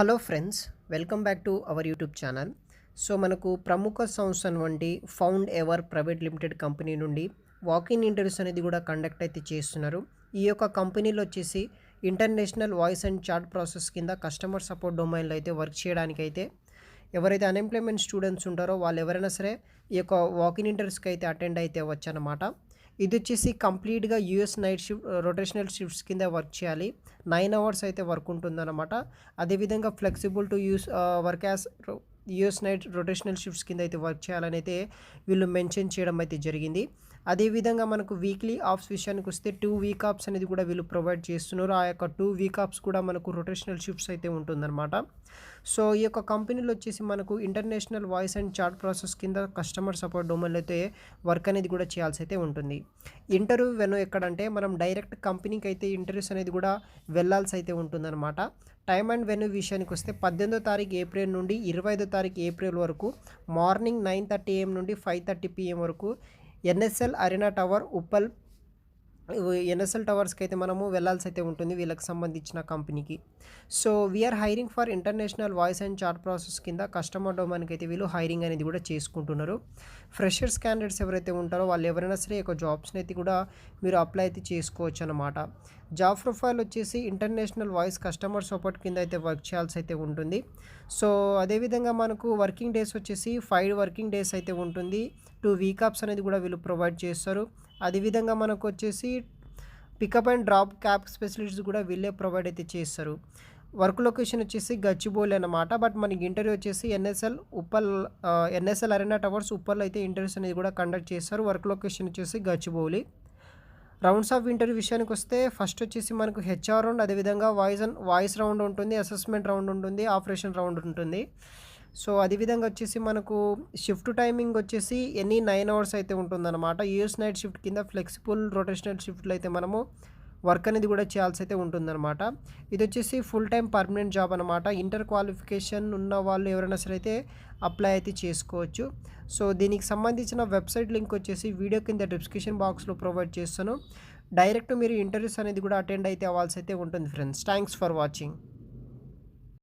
Hello friends welcome back to our YouTube channel. So మనకు ప్రముఖ సంస్థ వంటి Foundever private limited company నుండి వాకింగ్ ఇంటర్వ్యూస్ అనేది కూడా కండక్ట్ అయితే చేస్తున్నారు. ఈ యొక్క కంపెనీలో వచ్చేసి international voice and chat process కింద కస్టమర్ సపోర్ట్ డొమైన్లో అయితే వర్క్ చేయడానికి అయితే ఎవరైతే అన్ఎంప్లాయ్మెంట్ స్టూడెంట్స్ ఉంటారో వాళ్ళు ఎవరైనా సరే ఈ యొక్క వాకింగ్ ఇంటర్వ్యూస్కి అయితే అటెండ్ అయితే వచ్చనమాట ఇది వచ్చేసి కంప్లీట్గా US night shift rotational shifts కింద వర్క్ చేయాలి. నైన్ అవర్స్ అయితే వర్క్ ఉంటుందన్నమాట. అదేవిధంగా flexible to use work as US night rotational shifts కింద అయితే వర్క్ చేయాలని అయితే వీళ్ళు మెన్షన్ చేయడం అయితే జరిగింది. అదేవిధంగా మనకు వీక్లీ ఆఫ్స్ విషయానికి వస్తే టూ వీక్ ఆఫ్స్ అనేది కూడా వీళ్ళు ప్రొవైడ్ చేస్తున్నారు. ఆ యొక్క టూ వీక్ ఆఫ్స్ కూడా మనకు రొటేషనల్ షిఫ్ట్స్ అయితే ఉంటుందన్నమాట. సో ఈ యొక్క కంపెనీలో వచ్చేసి మనకు international voice and chat process కింద కస్టమర్ సపోర్ట్ డొమైన్లో అయితే వర్క్ అనేది కూడా చేయాల్సి అయితే ఉంటుంది. ఇంటర్వ్యూ వెను ఎక్కడంటే మనం డైరెక్ట్ కంపెనీకి అయితే ఇంటర్వ్యూస్ అనేది కూడా వెళ్ళాల్సి అయితే ఉంటుందన్నమాట. టైమ్ అండ్ వెన్యూ విషయానికి వస్తే పద్దెనిమిదో తారీఖు ఏప్రిల్ నుండి ఇరవై ఐదో తారీఖు ఏప్రిల్ వరకు మార్నింగ్ నైన్ థర్టీ ఏఎం నుండి ఫైవ్ థర్టీ పిఎం వరకు NSL arena tower Uppal NSL టవర్స్కి అయితే మనము వెళ్ళాల్సి అయితే ఉంటుంది వీళ్ళకి సంబంధించిన కంపెనీకి. So we are hiring for international voice and chat process కింద కస్టమర్ డొమైన్కి అయితే వీళ్ళు హైరింగ్ అనేది కూడా చేసుకుంటున్నారు. ఫ్రెషర్స్ క్యాండిడేట్స్ ఎవరైతే ఉంటారో వాళ్ళు ఎవరైనా సరే ఒక జాబ్స్ని అయితే కూడా మీరు అప్లై అయితే చేసుకోవచ్చు అనమాట జాబ్ ప్రొఫైల్ వచ్చేసి ఇంటర్నేషనల్ వాయిస్ కస్టమర్ సపోర్ట్ కింద అయితే వర్క్ చేయాల్సి అయితే ఉంటుంది. సో అదేవిధంగా మనకు వర్కింగ్ డేస్ వచ్చేసి ఫైవ్ వర్కింగ్ డేస్ అయితే ఉంటుంది. టూ వీకప్స్ అనేది కూడా వీళ్ళు ప్రొవైడ్ చేస్తారు. అదేవిధంగా మనకు వచ్చేసి pickup and drop cab specialist కూడా వీళ్ళే ప్రొవైడ్ అయితే చేస్తారు. వర్క్ లొకేషన్ వచ్చేసి గచ్చిబౌలి అనమాట బట్ మనకి ఇంటర్వ్యూ వచ్చేసి NSL Uppal NSL arena towers Uppal అయితే ఇంటర్వ్యూస్ అనేది కూడా కండక్ట్ చేస్తారు. వర్క్ లొకేషన్ వచ్చేసి గచ్చిబౌలి. రౌండ్స్ ఆఫ్ ఇంటర్వ్యూ విషయానికి వస్తే ఫస్ట్ వచ్చేసి మనకు హెచ్ఆర్ రౌండ్ అదేవిధంగా వాయిస్ అండ్ వాయిస్ రౌండ్ ఉంటుంది అసెస్మెంట్ రౌండ్ ఉంటుంది ఆపరేషన్ రౌండ్ ఉంటుంది. సో అదేవిధంగా వచ్చేసి మనకు షిఫ్ట్ టైమింగ్ వచ్చేసి ఎనీ నైన్ అవర్స్ అయితే ఉంటుందన్నమాట. యూఎస్ నైట్ షిఫ్ట్ కింద ఫ్లెక్సిబుల్ రొటేషనల్ షిఫ్ట్లు అయితే మనము వర్క్ అనేది కూడా చేయాల్సి అయితే ఉంటుందన్నమాట. ఇది వచ్చేసి ఫుల్ టైం పర్మనెంట్ జాబ్ అనమాట ఇంటర్ క్వాలిఫికేషన్ ఉన్న వాళ్ళు ఎవరైనా సరే అయితే అప్లై అయితే చేసుకోవచ్చు. సో దీనికి సంబంధించిన వెబ్సైట్ లింక్ వచ్చేసి వీడియో కింద డిస్క్రిప్షన్ బాక్స్లో ప్రొవైడ్ చేస్తాను. డైరెక్ట్ మీరు ఇంటర్వ్యూస్ అనేది కూడా అటెండ్ అయితే అవ్వాల్సి అయితే ఉంటుంది ఫ్రెండ్స్. Thanks for watching.